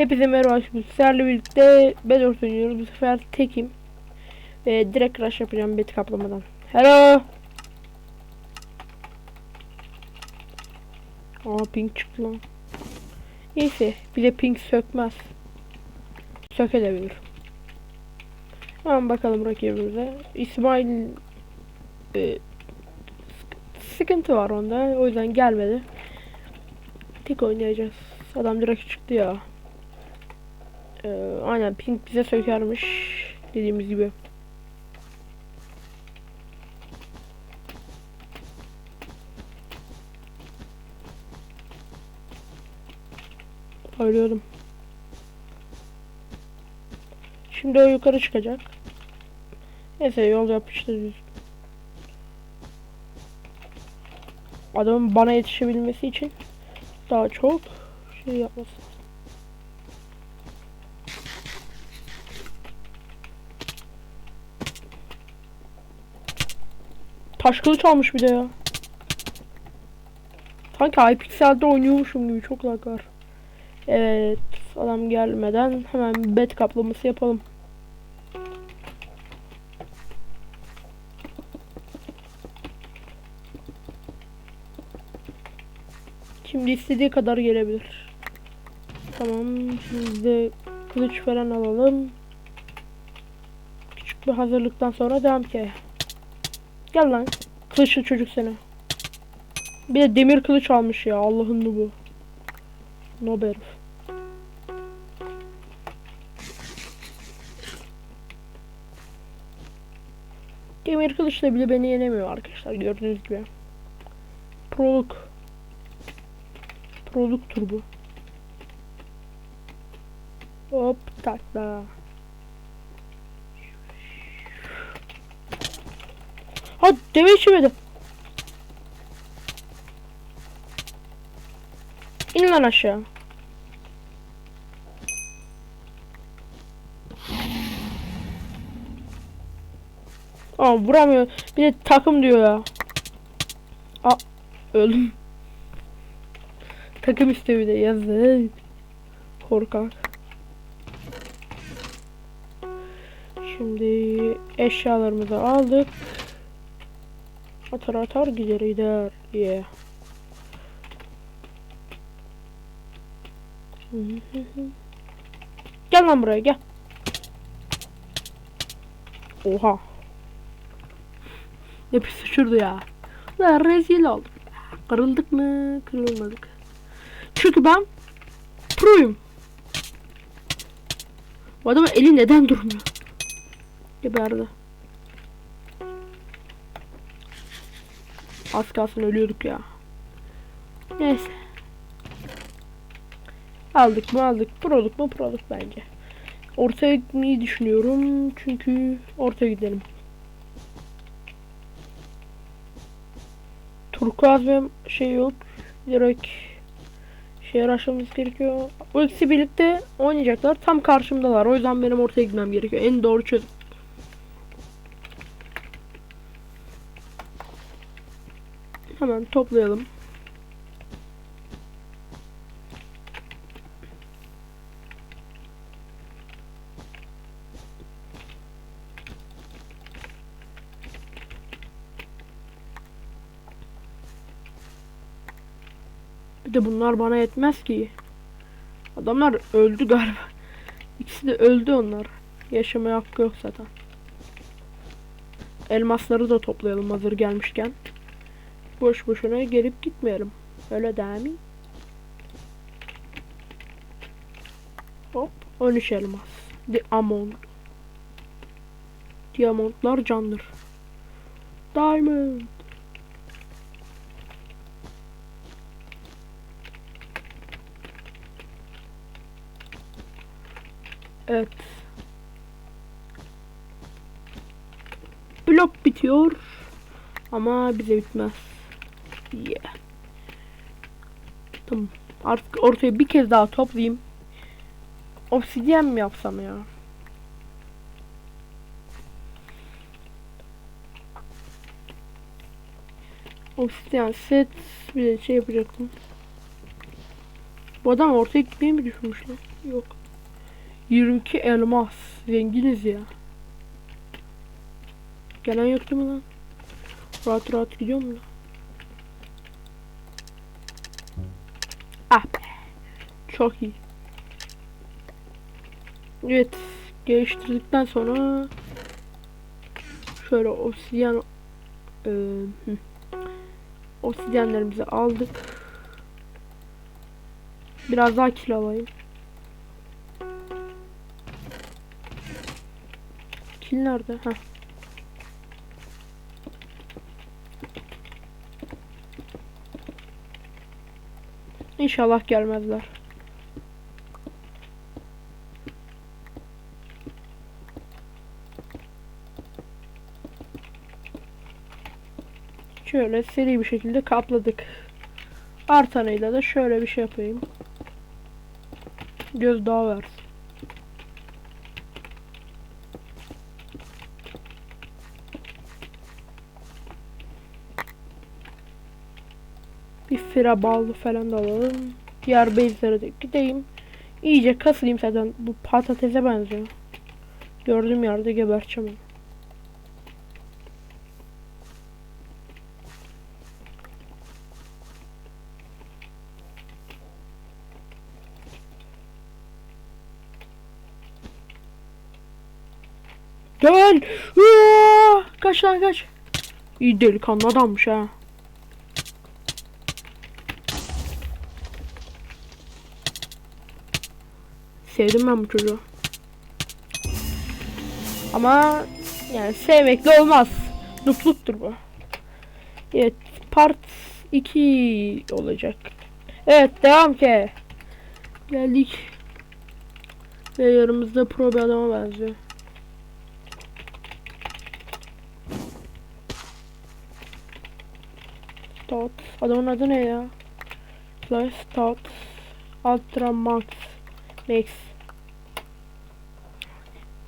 Hepinize merhaba şimdi sizlerle birlikte Bedwars oynuyoruz. Bu sefer tekim. Ve direkt rush yapacağım beti kaplamadan. Hello. Aa pink çıktı lan. Neyse bir de pink sökmez. Sökebilir. Hemen bakalım rakibimize. İsmail e, sık- sıkıntı var onda. O yüzden gelmedi. Tek oynayacağız. Adam direkt çıktı ya. Ee, aynen pink bize sökermiş dediğimiz gibi. Arıyordum. Şimdi o yukarı çıkacak. Neyse yol yapıştı düz. Adamın bana yetişebilmesi için daha çok şey yapması. Taş kılıç almış bir de ya. Sanki Hypixel'de oynuyormuşum gibi çok lag. Evet adam gelmeden hemen bed kaplaması yapalım. Şimdi istediği kadar gelebilir. Tamam şimdi de kılıç falan alalım. Küçük bir hazırlıktan sonra devam ki. Gel lan. Kılıçlı çocuk seni. Bir de demir kılıç almış ya. Allah'ın bu. No herif. Demir kılıçla bile beni yenemiyor arkadaşlar gördüğünüz gibi. Proluk. Proluk turbu. Hop takla. Ha deve içmedi. İn lan aşağı. Aa vuramıyor. Bir de takım diyor ya. Aa öldüm. Takım istiyor bir de yazık. Korkak. Şimdi eşyalarımızı aldık. Atar atar gider gider. Yeah. Gel lan buraya gel. Oha. Ne pis sıçırdı ya. Lan rezil olduk. Kırıldık mı? Kırılmadık. Çünkü ben proyum. Bu adamın eli neden durmuyor? Geberdi. Az kalsın ölüyorduk ya. Neyse. Aldık mı aldık. Proluk mu proluk bence. Ortaya gitmeyi düşünüyorum. Çünkü ortaya gidelim. Turkuaz ve şey yok. Direkt şehir aşmamız gerekiyor. O ikisi birlikte oynayacaklar. Tam karşımdalar. O yüzden benim ortaya gitmem gerekiyor. En doğru çözüm. Hemen toplayalım. Bir de bunlar bana yetmez ki. Adamlar öldü galiba. İkisi de öldü onlar. Yaşamaya hakkı yok zaten. Elmasları da toplayalım hazır gelmişken. Boş boşuna gelip gitmeyelim. Öyle değil mi? Hop 13 elmas. Diamond. Diamondlar candır. Diamond. Evet. Blok bitiyor. Ama bize bitmez. Yeah. Tamam. Artık ortaya bir kez daha toplayayım. Obsidyen mi yapsam ya? Obsidyen set bir şey yapacaktım. Bu adam ortaya gitmeyi mi düşünmüş lan? Yok. 22 elmas. Zenginiz ya. Gelen yok değil mi lan? Rahat rahat gidiyor mu? lan? Ah be. Çok iyi. Evet. Geliştirdikten sonra şöyle obsidyen hı. obsidyenlerimizi aldık. Biraz daha kilo alayım. Kil nerede? Heh. İnşallah gelmezler. Şöyle seri bir şekilde kapladık. Artanıyla da şöyle bir şey yapayım. Göz daha versin. Bir fira bağlı falan da alalım. Diğer base'lere de gideyim. İyice kasılayım zaten. Bu patatese benziyor. Gördüğüm yerde geberteceğim Gel. Kaç lan kaç. İyi delikanlı adammış ha. Sevdim ben bu çocuğu. Ama yani sevmekle olmaz. Dupluktur bu. Evet part 2 olacak. Evet devam ki. Geldik. Ve yanımızda pro bir adama benziyor. Stout. Adamın adı ne ya? Flash Stout. Ultra Max. Max.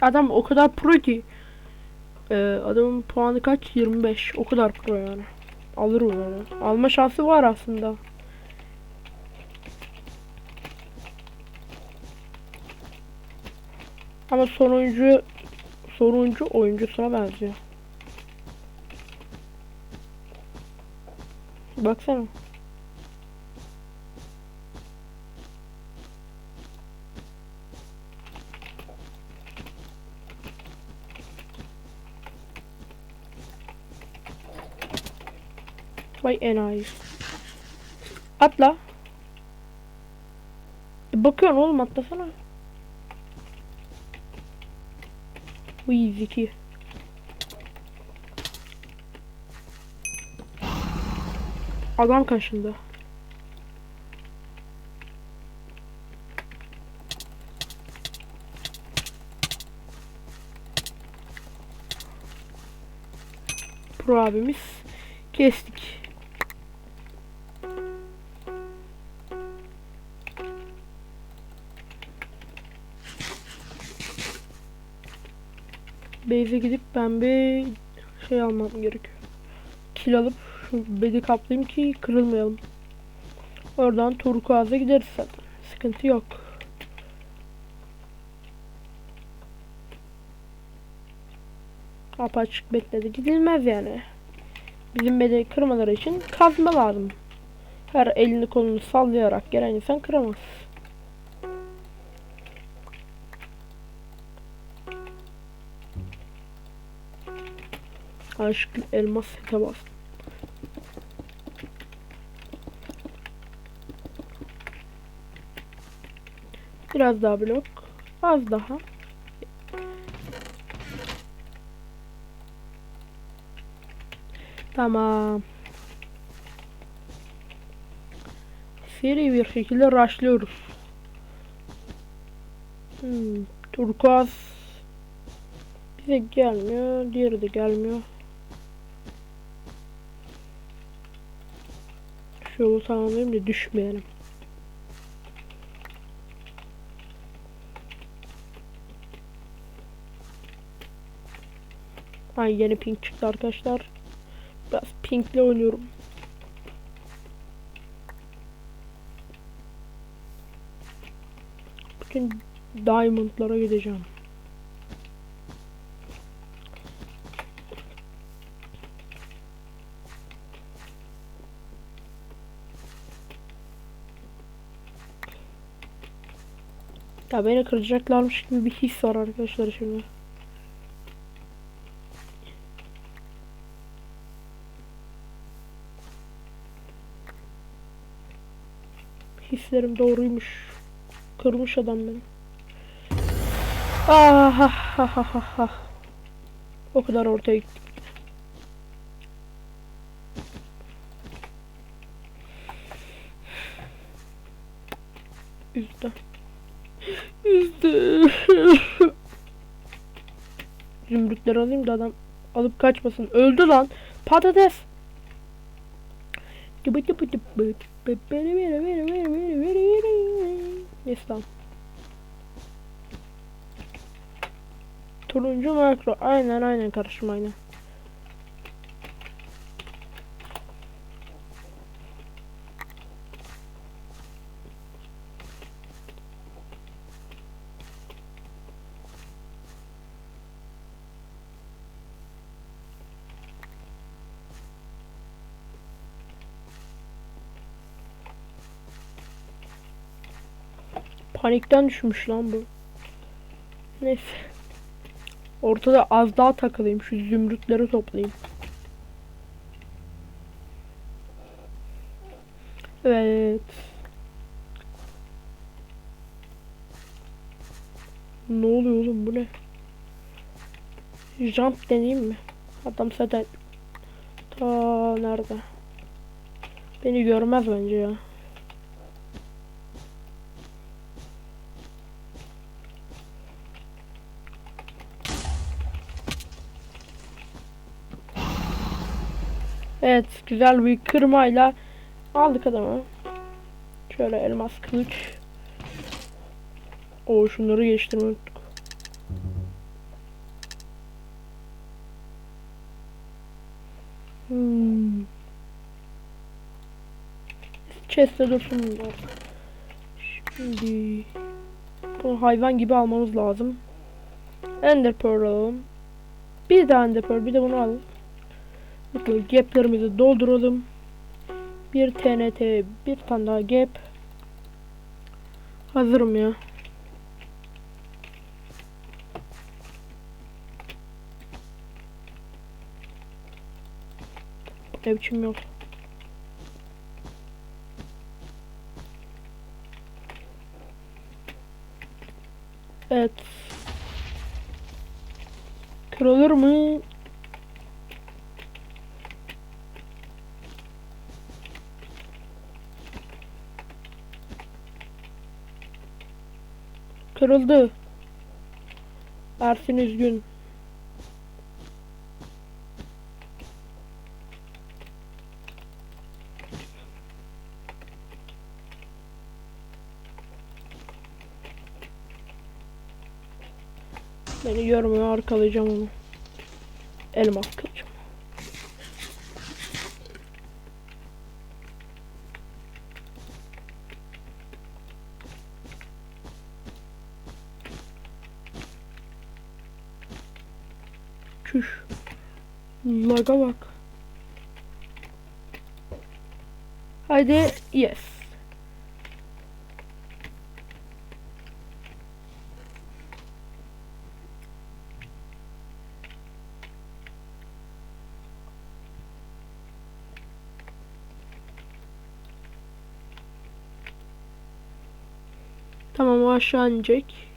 Adam o kadar pro ki. Ee, adamın puanı kaç? 25. O kadar pro yani. Alır mı yani? Alma şansı var aslında. Ama sonuncu sonuncu oyuncusuna benziyor. Baksana. Vay enayi. Atla. E bakıyorsun oğlum atlasana. Uy zeki. Adam kaşındı. Pro abimiz kestik. Base'e gidip ben bir şey almam gerekiyor. Kil alıp şu bedi kaplayayım ki kırılmayalım. Oradan turkuaz'a gideriz zaten. Sıkıntı yok. Apaçık bekledi. Gidilmez yani. Bizim bedi kırmaları için kazma lazım. Her elini kolunu sallayarak gelen insan kıramaz. Aşkın elmas sete bastım. Biraz daha blok. Az daha. Tamam. Seri bir şekilde rushlıyoruz. Hmm, turkuaz bize gelmiyor. Diğeri de gelmiyor. Şu yolu sağlayayım da düşmeyelim. Ay yeni pink çıktı arkadaşlar. Biraz pinkle oynuyorum. Bütün diamondlara gideceğim. Ya beni kıracaklarmış gibi bir his var arkadaşlar şimdi. Hislerim doğruymuş. Kırmış adam beni. Ah, ah, ah, ah, ah, ah. O kadar ortaya gittik. Üzdü. Üzdü. Zümrütleri alayım da adam alıp kaçmasın. Öldü lan. Patates. Neyse. Turuncu makro. Aynen aynen karışım aynen. Panikten düşmüş lan bu. Neyse. Ortada az daha takılayım. Şu zümrütleri toplayayım. Evet. Ne oluyor oğlum bu ne? Jump deneyeyim mi? Adam zaten ta nerede? Beni görmez bence ya. Evet güzel bir kırmayla aldık adamı. Şöyle elmas kılıç. O şunları geçtirmeyi unuttuk. Hmm. Chest'te dursun. Şimdi bu hayvan gibi almamız lazım. Ender Pearl alalım. Bir daha Ender Pearl bir de bunu alalım. Bakın gaplerimizi dolduralım. Bir TNT, bir tane daha gap. Hazırım ya. Ne biçim yok. Evet. Kırılır mı? Kırıldı. Ersin üzgün. Beni görmüyor arkalayacağım onu. Elmas kılıcım. Çüş. Laga bak. Haydi yes. Tamam o aşağı inecek.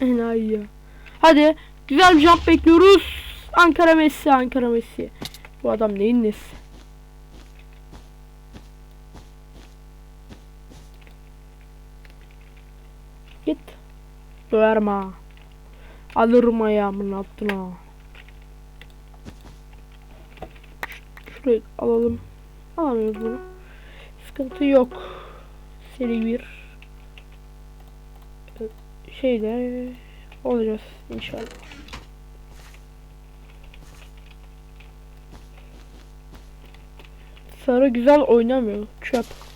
Enayi. Hadi güzel bir jump bekliyoruz. Ankara Messi, Ankara Messi. Bu adam neyin nesi? Git. Döverme. Alırım ayağımın altına. Şurayı alalım. Alamıyoruz bunu. Sıkıntı yok. Seri bir şeyle olacağız inşallah. Sarı güzel oynamıyor. Çöp.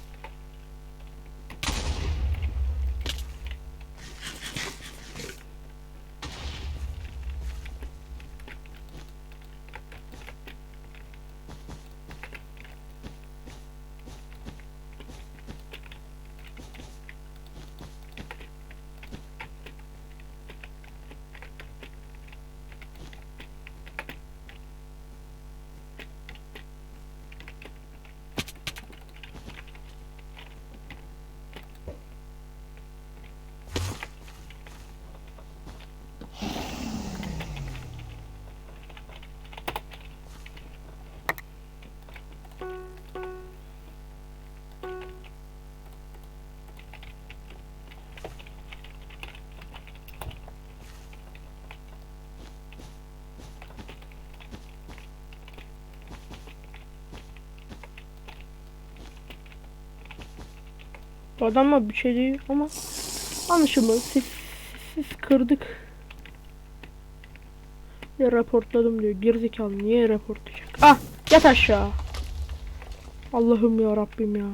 Adamla bir şey değil ama anlaşılmadı. Siz, siz kırdık. Ya raportladım diyor. Gerizekalı niye raportlayacak? Ah yat aşağı. Allah'ım ya Rabbim ya.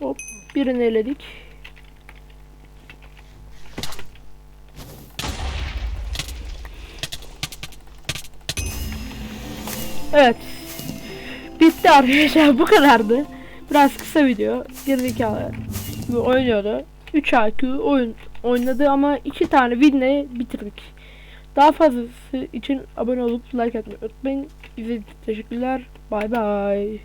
Hop birini eledik. Evet. Bitti arkadaşlar bu kadardı. Biraz kısa video. Gerizekalı gibi oynuyordu. 3 IQ oyun oynadı ama 2 tane winle bitirdik. Daha fazlası için abone olup like atmayı unutmayın. İzlediğiniz teşekkürler. Bay bay.